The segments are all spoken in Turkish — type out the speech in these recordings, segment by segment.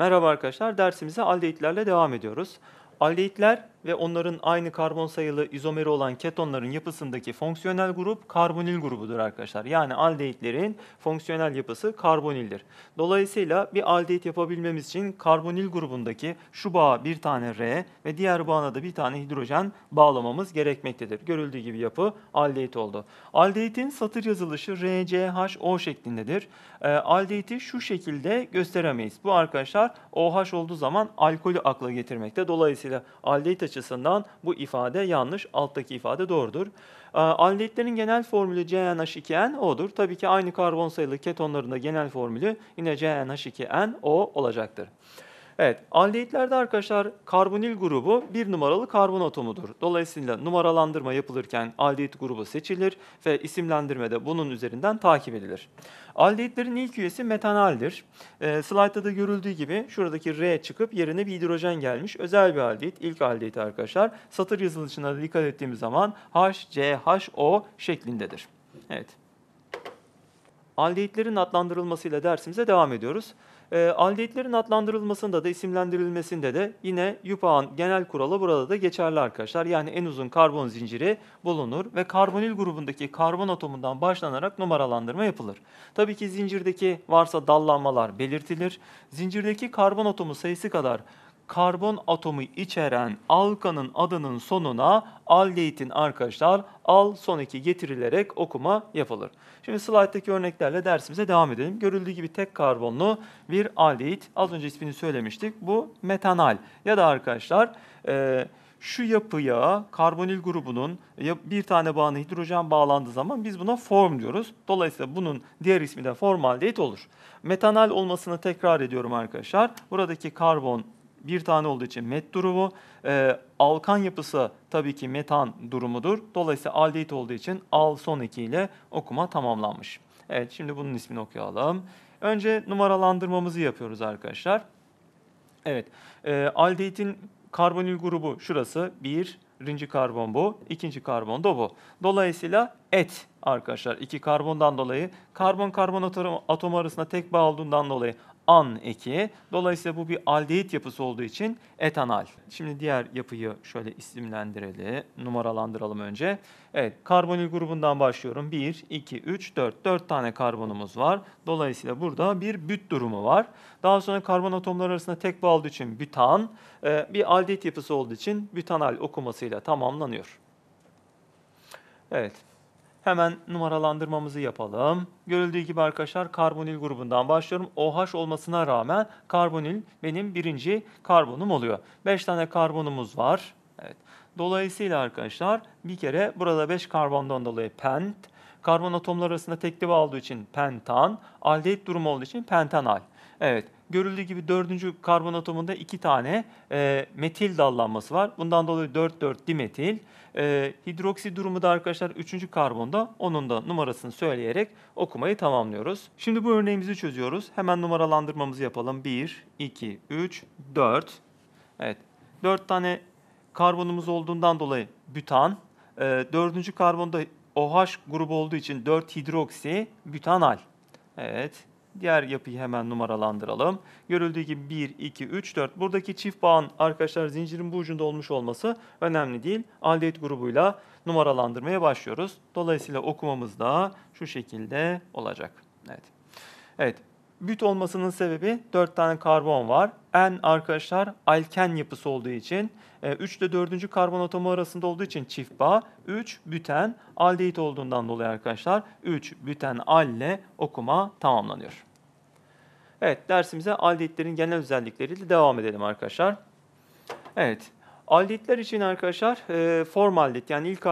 Merhaba arkadaşlar, dersimize aldehitlerle devam ediyoruz. Aldehitler ve onların aynı karbon sayılı izomeri olan ketonların yapısındaki fonksiyonel grup karbonil grubudur arkadaşlar. Yani aldehitlerin fonksiyonel yapısı karbonildir. Dolayısıyla bir aldehit yapabilmemiz için karbonil grubundaki şu bağa bir tane R ve diğer bağına da bir tane hidrojen bağlamamız gerekmektedir. Görüldüğü gibi yapı aldehit oldu. Aldehitin satır yazılışı RCHO şeklindedir. E, aldehiti şu şekilde gösteremeyiz. Bu arkadaşlar OH olduğu zaman alkolü akla getirmekte. Dolayısıyla aldehit açısından bu ifade yanlış. Alttaki ifade doğrudur. Ee, Aldehitlerin genel formülü CnH2nO'dur. Tabii ki aynı karbon sayılı ketonların da genel formülü yine CnH2nO olacaktır. Evet, aldehitlerde arkadaşlar karbonil grubu bir numaralı karbon atomudur. Dolayısıyla numaralandırma yapılırken aldehit grubu seçilir ve isimlendirme de bunun üzerinden takip edilir. Aldehitlerin ilk üyesi metanaldir. E, slaytta da görüldüğü gibi şuradaki R çıkıp yerine bir hidrojen gelmiş. Özel bir aldehit, ilk aldehit arkadaşlar. Satır yazılışına da dikkat ettiğimiz zaman HCHO şeklindedir. Evet. Aldehitlerin adlandırılmasıyla dersimize devam ediyoruz. E, aldehitlerin adlandırılmasında da isimlendirilmesinde de yine YUPAC'ın genel kuralı burada da geçerli arkadaşlar. Yani en uzun karbon zinciri bulunur ve karbonil grubundaki karbon atomundan başlanarak numaralandırma yapılır. Tabii ki zincirdeki varsa dallanmalar belirtilir. Zincirdeki karbon atomu sayısı kadar karbon atomu içeren alkanın adının sonuna aldehitin arkadaşlar al son eki getirilerek okuma yapılır. Şimdi slayttaki örneklerle dersimize devam edelim. Görüldüğü gibi tek karbonlu bir aldehit. Az önce ismini söylemiştik. Bu metanal ya da arkadaşlar e, şu yapıya karbonil grubunun bir tane bağına hidrojen bağlandığı zaman biz buna form diyoruz. Dolayısıyla bunun diğer ismi de formaldehit olur. Metanal olmasını tekrar ediyorum arkadaşlar. Buradaki karbon bir tane olduğu için met durumu. E, alkan yapısı tabii ki metan durumudur. Dolayısıyla aldehit olduğu için al son eki ile okuma tamamlanmış. Evet şimdi bunun ismini okuyalım. Önce numaralandırmamızı yapıyoruz arkadaşlar. Evet e, aldehitin karbonil grubu şurası. Bir, birinci karbon bu, ikinci karbon da bu. Dolayısıyla et arkadaşlar iki karbondan dolayı karbon karbon atom arasında tek bağ olduğundan dolayı an eki. Dolayısıyla bu bir aldehit yapısı olduğu için etanal. Şimdi diğer yapıyı şöyle isimlendirelim, numaralandıralım önce. Evet, karbonil grubundan başlıyorum. 1, 2, 3, 4. 4 tane karbonumuz var. Dolayısıyla burada bir büt durumu var. Daha sonra karbon atomları arasında tek bağ olduğu için bütan, e, bir aldehit yapısı olduğu için bütanal okumasıyla tamamlanıyor. Evet. Hemen numaralandırmamızı yapalım. Görüldüğü gibi arkadaşlar karbonil grubundan başlıyorum. OH olmasına rağmen karbonil benim birinci karbonum oluyor. 5 tane karbonumuz var. Evet. Dolayısıyla arkadaşlar bir kere burada 5 karbondan dolayı pent, karbon atomları arasında tekli bağ olduğu için pentan, aldehit durumu olduğu için pentanal. Evet, görüldüğü gibi dördüncü karbon atomunda iki tane e, metil dallanması var. Bundan dolayı 4-4 dimetil. E, hidroksi durumu da arkadaşlar üçüncü karbonda. Onun da numarasını söyleyerek okumayı tamamlıyoruz. Şimdi bu örneğimizi çözüyoruz. Hemen numaralandırmamızı yapalım. 1, 2, 3, 4. Evet, 4 tane karbonumuz olduğundan dolayı bütan. E, dördüncü karbonda OH grubu olduğu için 4 hidroksi bütanal. Evet. Diğer yapıyı hemen numaralandıralım. Görüldüğü gibi 1, 2, 3, 4. Buradaki çift bağın arkadaşlar zincirin bu ucunda olmuş olması önemli değil. Aldehit grubuyla numaralandırmaya başlıyoruz. Dolayısıyla okumamız da şu şekilde olacak. Evet. Evet. Büt olmasının sebebi 4 tane karbon var. N arkadaşlar alken yapısı olduğu için 3 ile 4. karbon atomu arasında olduğu için çift bağ 3 büten aldehit olduğundan dolayı arkadaşlar 3 büten al okuma tamamlanıyor. Evet dersimize aldehitlerin genel özellikleriyle devam edelim arkadaşlar. Evet Aldehitler için arkadaşlar e, formaldehit yani ilk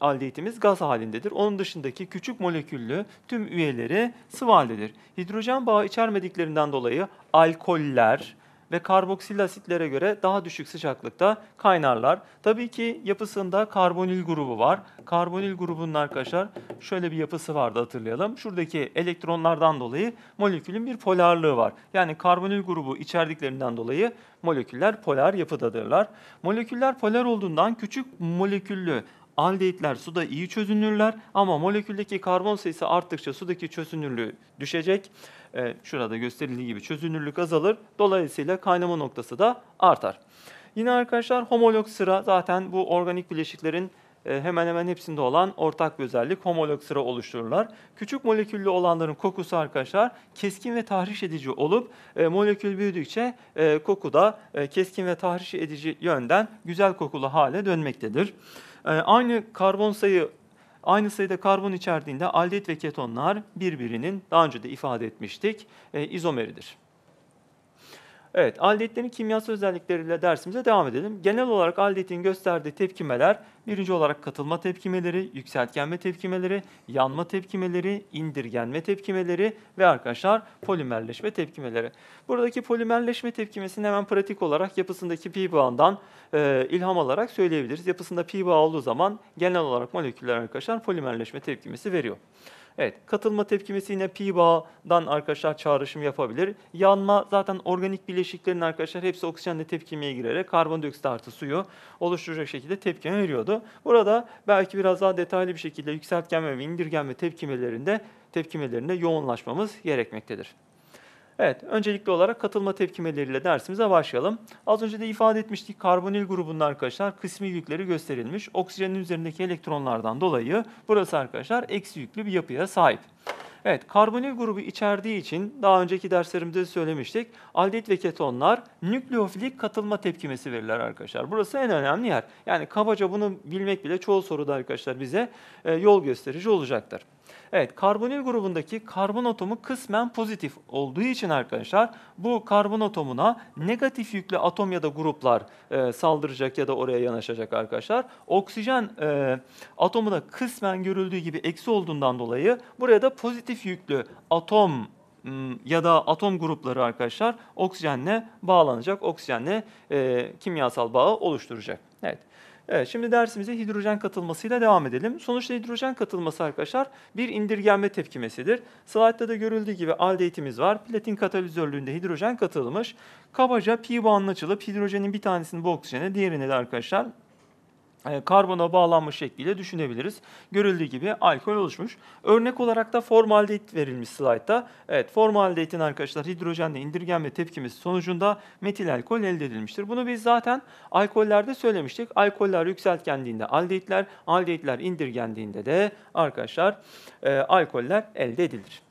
aldehitimiz gaz halindedir. Onun dışındaki küçük moleküllü tüm üyeleri sıvı haldedir. Hidrojen bağı içermediklerinden dolayı alkoller, ve karboksil asitlere göre daha düşük sıcaklıkta kaynarlar. Tabii ki yapısında karbonil grubu var. Karbonil grubunun arkadaşlar şöyle bir yapısı vardı hatırlayalım. Şuradaki elektronlardan dolayı molekülün bir polarlığı var. Yani karbonil grubu içerdiklerinden dolayı moleküller polar yapıdadırlar. Moleküller polar olduğundan küçük moleküllü aldehitler suda iyi çözünürler ama moleküldeki karbon sayısı arttıkça sudaki çözünürlüğü düşecek. E, şurada gösterildiği gibi çözünürlük azalır. Dolayısıyla kaynama noktası da artar. Yine arkadaşlar homolog sıra zaten bu organik bileşiklerin e, hemen hemen hepsinde olan ortak bir özellik homolog sıra oluştururlar. Küçük moleküllü olanların kokusu arkadaşlar keskin ve tahriş edici olup e, molekül büyüdükçe e, koku da e, keskin ve tahriş edici yönden güzel kokulu hale dönmektedir. E, aynı karbon sayı Aynı sayıda karbon içerdiğinde aldehit ve ketonlar birbirinin daha önce de ifade etmiştik e, izomeridir. Evet, aldehitlerin kimyasal özellikleriyle dersimize devam edelim. Genel olarak aldehitin gösterdiği tepkimeler birinci olarak katılma tepkimeleri, yükseltgenme tepkimeleri, yanma tepkimeleri, indirgenme tepkimeleri ve arkadaşlar polimerleşme tepkimeleri. Buradaki polimerleşme tepkimesini hemen pratik olarak yapısındaki pi bağından e, ilham alarak söyleyebiliriz. Yapısında pi bağı olduğu zaman genel olarak moleküller arkadaşlar polimerleşme tepkimesi veriyor. Evet, katılma tepkimesi yine pi bağdan arkadaşlar çağrışım yapabilir. Yanma zaten organik bileşiklerin arkadaşlar hepsi oksijenle tepkimeye girerek karbondioksit artı suyu oluşturacak şekilde tepkime veriyordu. Burada belki biraz daha detaylı bir şekilde yükseltgenme ve indirgenme tepkimelerinde tepkimelerinde yoğunlaşmamız gerekmektedir. Evet, öncelikli olarak katılma tepkimeleriyle dersimize başlayalım. Az önce de ifade etmiştik karbonil grubunda arkadaşlar kısmi yükleri gösterilmiş. Oksijenin üzerindeki elektronlardan dolayı burası arkadaşlar eksi yüklü bir yapıya sahip. Evet, karbonil grubu içerdiği için daha önceki derslerimizde söylemiştik. Aldehit ve ketonlar nükleofilik katılma tepkimesi verirler arkadaşlar. Burası en önemli yer. Yani kabaca bunu bilmek bile çoğu soruda arkadaşlar bize e, yol gösterici olacaktır. Evet, karbonil grubundaki karbon atomu kısmen pozitif olduğu için arkadaşlar bu karbon atomuna negatif yüklü atom ya da gruplar e, saldıracak ya da oraya yanaşacak arkadaşlar. Oksijen e, atomu da kısmen görüldüğü gibi eksi olduğundan dolayı buraya da pozitif yüklü atom ya da atom grupları arkadaşlar oksijenle bağlanacak, oksijenle e, kimyasal bağı oluşturacak. Evet. Evet, şimdi dersimize hidrojen katılmasıyla devam edelim. Sonuçta hidrojen katılması arkadaşlar bir indirgenme tepkimesidir. Slaytta da görüldüğü gibi aldehitimiz var. Platin katalizörlüğünde hidrojen katılmış. Kabaca pi bağının açılıp hidrojenin bir tanesini bu oksijene, diğerini de arkadaşlar karbona bağlanmış şekliyle düşünebiliriz. Görüldüğü gibi alkol oluşmuş. Örnek olarak da formaldehit verilmiş slaytta. Evet formaldehitin arkadaşlar hidrojenle indirgenme tepkimesi sonucunda metil alkol elde edilmiştir. Bunu biz zaten alkollerde söylemiştik. Alkoller yükseltgendiğinde aldehitler, aldehitler indirgendiğinde de arkadaşlar e, alkoller elde edilir.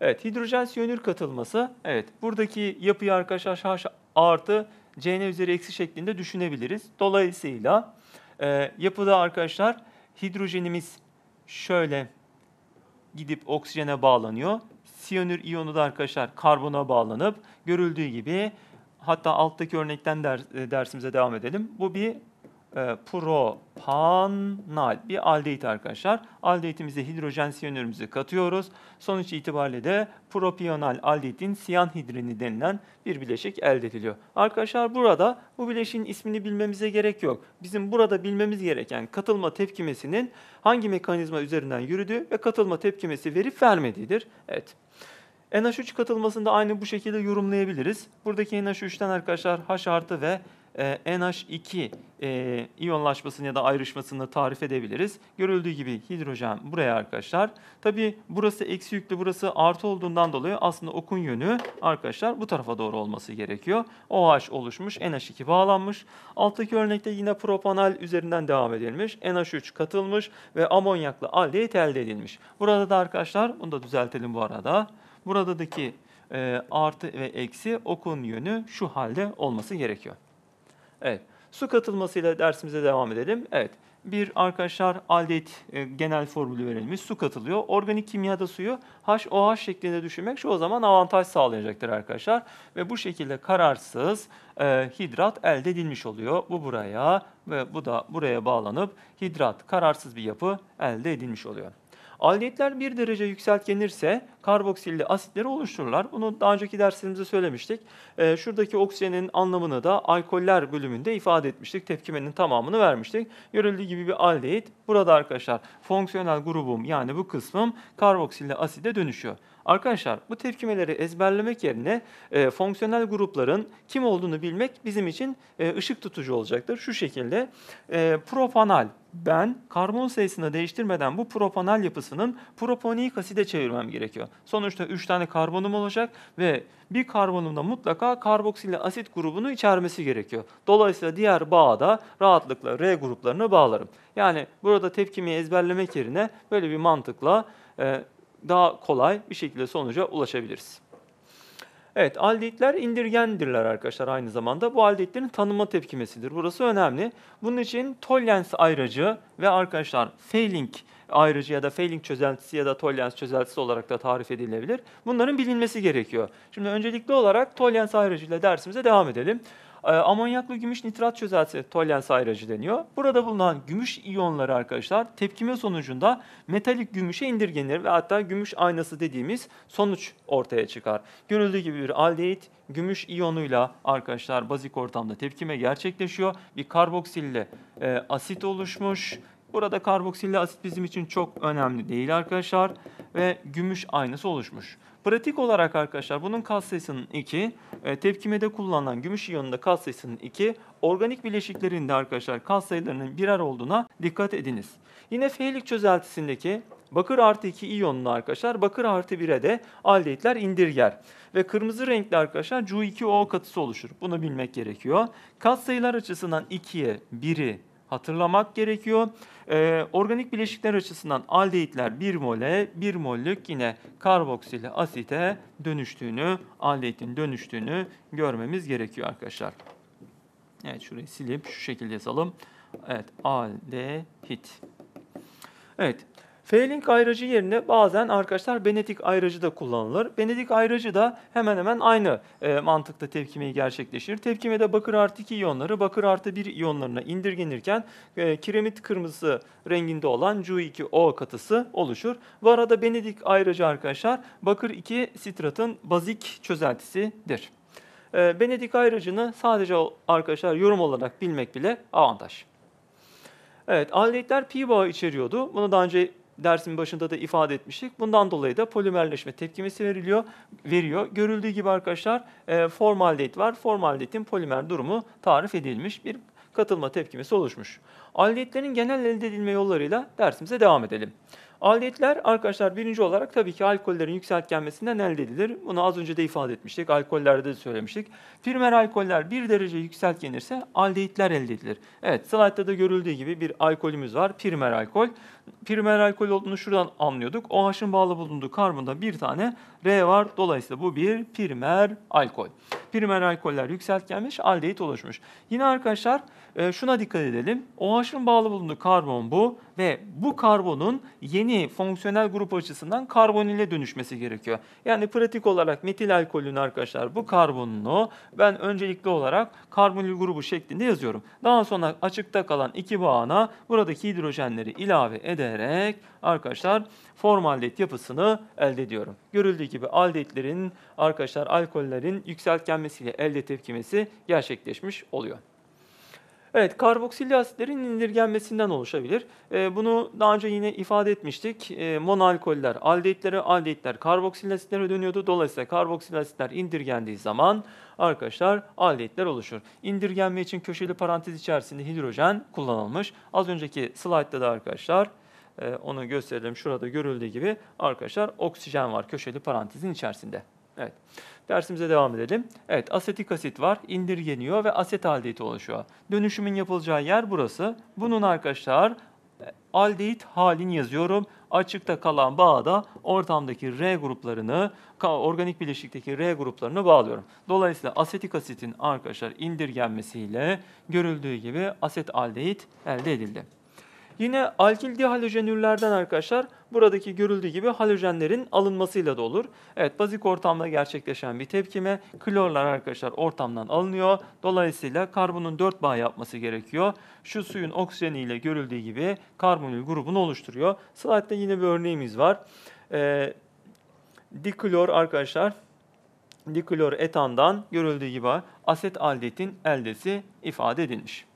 Evet hidrojen siyonür katılması. Evet buradaki yapıyı arkadaşlar H artı Cn üzeri eksi şeklinde düşünebiliriz. Dolayısıyla e, yapıda arkadaşlar hidrojenimiz şöyle gidip oksijene bağlanıyor. Siyanür iyonu da arkadaşlar karbona bağlanıp görüldüğü gibi hatta alttaki örnekten ders, e, dersimize devam edelim. Bu bir e, propanal bir aldehit arkadaşlar. Aldehitimize hidrojen siyanürümüzü katıyoruz. Sonuç itibariyle de propional aldehitin siyan hidrini denilen bir bileşik elde ediliyor. Arkadaşlar burada bu bileşiğin ismini bilmemize gerek yok. Bizim burada bilmemiz gereken katılma tepkimesinin hangi mekanizma üzerinden yürüdüğü ve katılma tepkimesi verip vermediğidir. Evet. NH3 katılmasını da aynı bu şekilde yorumlayabiliriz. Buradaki NH3'ten arkadaşlar H artı ve e, NH2 e, iyonlaşmasını ya da ayrışmasını tarif edebiliriz. Görüldüğü gibi hidrojen buraya arkadaşlar. Tabi burası eksi yüklü burası artı olduğundan dolayı aslında okun yönü arkadaşlar bu tarafa doğru olması gerekiyor. OH oluşmuş NH2 bağlanmış. Alttaki örnekte yine propanal üzerinden devam edilmiş. NH3 katılmış ve amonyaklı aldehit elde edilmiş. Burada da arkadaşlar bunu da düzeltelim bu arada. Buradaki e, artı ve eksi okun yönü şu halde olması gerekiyor. Evet. Su katılmasıyla dersimize devam edelim. Evet. Bir arkadaşlar aldehit e, genel formülü verilmiş. Su katılıyor. Organik kimyada suyu HOH şeklinde düşünmek şu o zaman avantaj sağlayacaktır arkadaşlar. Ve bu şekilde kararsız e, hidrat elde edilmiş oluyor. Bu buraya ve bu da buraya bağlanıp hidrat kararsız bir yapı elde edilmiş oluyor. Aldehitler bir derece yükseltgenirse karboksilli asitleri oluştururlar. Bunu daha önceki derslerimizde söylemiştik. Ee, şuradaki oksijenin anlamını da alkoller bölümünde ifade etmiştik. Tepkimenin tamamını vermiştik. Görüldüğü gibi bir aldehit. Burada arkadaşlar fonksiyonel grubum yani bu kısmım karboksilli aside dönüşüyor. Arkadaşlar bu tepkimeleri ezberlemek yerine e, fonksiyonel grupların kim olduğunu bilmek bizim için e, ışık tutucu olacaktır. Şu şekilde e, propanal ben karbon sayısını değiştirmeden bu propanal yapısının proponik aside çevirmem gerekiyor. Sonuçta 3 tane karbonum olacak ve bir karbonumda mutlaka karboksil asit grubunu içermesi gerekiyor. Dolayısıyla diğer bağa da rahatlıkla R gruplarını bağlarım. Yani burada tepkimeyi ezberlemek yerine böyle bir mantıkla e, daha kolay bir şekilde sonuca ulaşabiliriz. Evet, aldehitler indirgendirler arkadaşlar aynı zamanda. Bu aldehitlerin tanıma tepkimesidir. Burası önemli. Bunun için Tollens ayracı ve arkadaşlar Fehling ayrıcı ya da Fehling çözeltisi ya da Tollens çözeltisi olarak da tarif edilebilir. Bunların bilinmesi gerekiyor. Şimdi öncelikli olarak ayracı ile dersimize devam edelim. E, amonyaklı gümüş nitrat çözeltisi tollens ayracı deniyor. Burada bulunan gümüş iyonları arkadaşlar tepkime sonucunda metalik gümüşe indirgenir ve hatta gümüş aynası dediğimiz sonuç ortaya çıkar. Görüldüğü gibi bir aldehit gümüş iyonuyla arkadaşlar bazik ortamda tepkime gerçekleşiyor. Bir karboksille e, asit oluşmuş. Burada karboksilli asit bizim için çok önemli değil arkadaşlar ve gümüş aynası oluşmuş. Pratik olarak arkadaşlar bunun katsayısının 2, e, tepkimede kullanılan gümüş iyonunda katsayısının 2, organik bileşiklerinde arkadaşlar katsayılarının birer olduğuna dikkat ediniz. Yine Fehlik çözeltisindeki bakır artı 2 iyonunu arkadaşlar bakır artı 1'e de aldehitler indirger. Ve kırmızı renkli arkadaşlar Cu2O katısı oluşur. Bunu bilmek gerekiyor. Katsayılar açısından 2'ye 1'i hatırlamak gerekiyor. Ee, organik bileşikler açısından aldehitler 1 mole 1 mollük yine karboksili asite dönüştüğünü, aldehitin dönüştüğünü görmemiz gerekiyor arkadaşlar. Evet şurayı silip şu şekilde yazalım. Evet aldehit. Evet Fehling ayracı yerine bazen arkadaşlar Benedik ayracı da kullanılır. Benedik ayracı da hemen hemen aynı e, mantıkta tepkimeyi gerçekleştirir. Tepkimede bakır artı 2 iyonları bakır artı 1 iyonlarına indirgenirken e, kiremit kırmızısı renginde olan Cu2O katısı oluşur. Bu arada Benedik ayracı arkadaşlar bakır 2 sitratın bazik çözeltisidir. E, Benedik ayracını sadece arkadaşlar yorum olarak bilmek bile avantaj. Evet, aldehitler pi bağı içeriyordu. Bunu daha önce dersin başında da ifade etmiştik. Bundan dolayı da polimerleşme tepkimesi veriliyor, veriyor. Görüldüğü gibi arkadaşlar e, formaldehit var. Formaldehitin polimer durumu tarif edilmiş bir katılma tepkimesi oluşmuş. Aldehitlerin genel elde edilme yollarıyla dersimize devam edelim. Aldehitler arkadaşlar birinci olarak tabii ki alkollerin yükseltgenmesinden elde edilir. Bunu az önce de ifade etmiştik. Alkollerde de söylemiştik. Primer alkoller bir derece yükseltgenirse aldehitler elde edilir. Evet slaytta da görüldüğü gibi bir alkolümüz var. Primer alkol. Primer alkol olduğunu şuradan anlıyorduk. OH'ın bağlı bulunduğu karbonda bir tane R var. Dolayısıyla bu bir primer alkol. Primer alkoller yükseltgenmiş, aldehit oluşmuş. Yine arkadaşlar e, şuna dikkat edelim. OH'ın bağlı bulunduğu karbon bu ve bu karbonun yeni fonksiyonel grup açısından karbonile dönüşmesi gerekiyor. Yani pratik olarak metil alkolün arkadaşlar bu karbonunu ben öncelikli olarak karbonil grubu şeklinde yazıyorum. Daha sonra açıkta kalan iki bağına buradaki hidrojenleri ilave ederek arkadaşlar formaldehit yapısını elde ediyorum. Görüldüğü gibi aldehitlerin arkadaşlar alkollerin yükseltgenmesiyle elde tepkimesi gerçekleşmiş oluyor. Evet, karboksilli asitlerin indirgenmesinden oluşabilir. E, bunu daha önce yine ifade etmiştik. E, monoalkoller aldehitlere, aldehitler karboksil asitlere dönüyordu. Dolayısıyla karboksil asitler indirgendiği zaman arkadaşlar aldehitler oluşur. İndirgenme için köşeli parantez içerisinde hidrojen kullanılmış. Az önceki slaytta da arkadaşlar e, onu gösterelim. Şurada görüldüğü gibi arkadaşlar oksijen var köşeli parantezin içerisinde. Evet. Dersimize devam edelim. Evet, asetik asit var, indirgeniyor ve aset aldehiti oluşuyor. Dönüşümün yapılacağı yer burası. Bunun arkadaşlar aldehit halini yazıyorum. Açıkta kalan bağda ortamdaki R gruplarını, organik bileşikteki R gruplarını bağlıyorum. Dolayısıyla asetik asitin arkadaşlar indirgenmesiyle görüldüğü gibi aset aldehit elde edildi. Yine alkil dihalojenürlerden arkadaşlar buradaki görüldüğü gibi halojenlerin alınmasıyla da olur. Evet bazik ortamda gerçekleşen bir tepkime klorlar arkadaşlar ortamdan alınıyor. Dolayısıyla karbonun 4 bağ yapması gerekiyor. Şu suyun oksijeniyle görüldüğü gibi karbonil grubunu oluşturuyor. Slide'da yine bir örneğimiz var. Ee, diklor arkadaşlar diklor etandan görüldüğü gibi aset aldetin eldesi ifade edilmiş.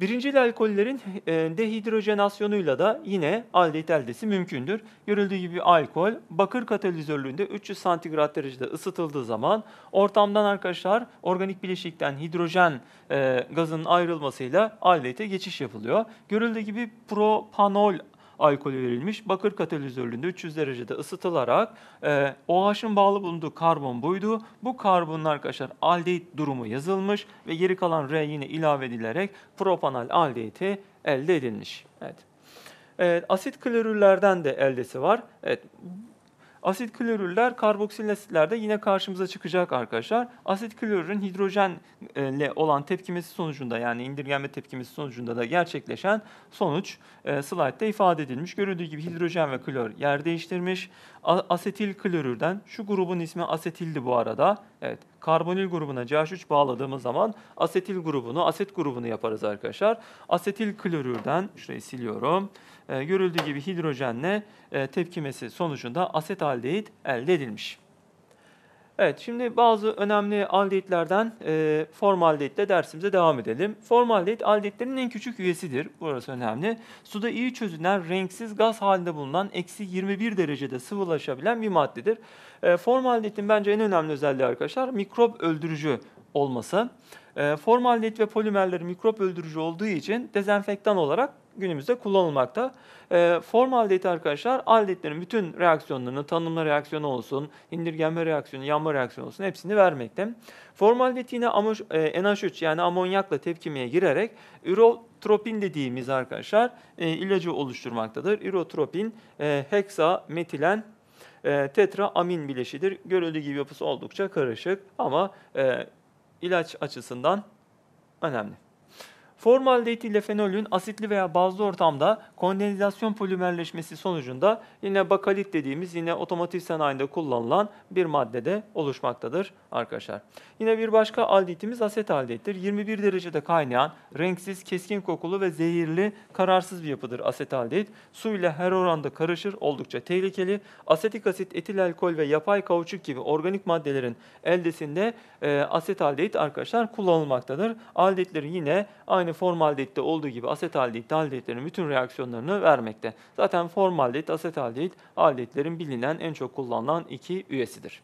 Birincil alkollerin e, dehidrojenasyonuyla da yine aldehit eldesi mümkündür. Görüldüğü gibi alkol bakır katalizörlüğünde 300 santigrat derecede ısıtıldığı zaman ortamdan arkadaşlar organik bileşikten hidrojen e, gazının ayrılmasıyla aldehite geçiş yapılıyor. Görüldüğü gibi propanol alkolü verilmiş. Bakır katalizörlüğünde 300 derecede ısıtılarak e, OH'ın bağlı bulunduğu karbon buydu. Bu karbonun arkadaşlar aldehit durumu yazılmış ve geri kalan R yine ilave edilerek propanal aldehiti elde edilmiş. Evet. Evet, asit klorürlerden de eldesi var. Evet, Asit klorürler karboksil asitlerde yine karşımıza çıkacak arkadaşlar. Asit klorürün hidrojenle olan tepkimesi sonucunda yani indirgenme tepkimesi sonucunda da gerçekleşen sonuç e, slaytta ifade edilmiş. Görüldüğü gibi hidrojen ve klor yer değiştirmiş. A- asetil klorürden şu grubun ismi asetildi bu arada. Evet, karbonil grubuna CH3 bağladığımız zaman asetil grubunu, aset grubunu yaparız arkadaşlar. Asetil klorürden şurayı siliyorum. E, görüldüğü gibi hidrojenle e, tepkimesi sonucunda asetaldehit elde edilmiş. Evet, şimdi bazı önemli aldehitlerden e, formaldehitle dersimize devam edelim. Formaldehit aldehitlerin en küçük üyesidir. Burası önemli. Suda iyi çözünen renksiz gaz halinde bulunan eksi 21 derecede sıvılaşabilen bir maddedir. E, formaldehitin bence en önemli özelliği arkadaşlar mikrop öldürücü olması. E, formaldehit ve polimerleri mikrop öldürücü olduğu için dezenfektan olarak günümüzde kullanılmakta. E, formaldehit arkadaşlar aldehitlerin bütün reaksiyonlarını, tanımla reaksiyonu olsun, indirgenme reaksiyonu, yanma reaksiyonu olsun hepsini vermekte. Formaldehit yine amoş, e, NH3 yani amonyakla tepkimeye girerek ürotropin dediğimiz arkadaşlar e, ilacı oluşturmaktadır. Ürotropin e, heksa metilen e, tetra amin bileşidir. Görüldüğü gibi yapısı oldukça karışık ama e, ilaç açısından önemli. Formaldehit ile fenolün asitli veya bazlı ortamda kondensasyon polimerleşmesi sonucunda yine bakalit dediğimiz yine otomotiv sanayinde kullanılan bir maddede oluşmaktadır arkadaşlar. Yine bir başka aldehitimiz asetaldehittir. 21 derecede kaynayan, renksiz, keskin kokulu ve zehirli, kararsız bir yapıdır asetaldehit. Su ile her oranda karışır, oldukça tehlikeli. Asetik asit, etil alkol ve yapay kauçuk gibi organik maddelerin eldesinde e, asetaldehit arkadaşlar kullanılmaktadır. Aldehitleri yine aynı formaldehit'te olduğu gibi asetaldehit, aldehitlerin bütün reaksiyonlarını vermekte. Zaten formaldehit, asetaldehit aldehitlerin bilinen en çok kullanılan iki üyesidir.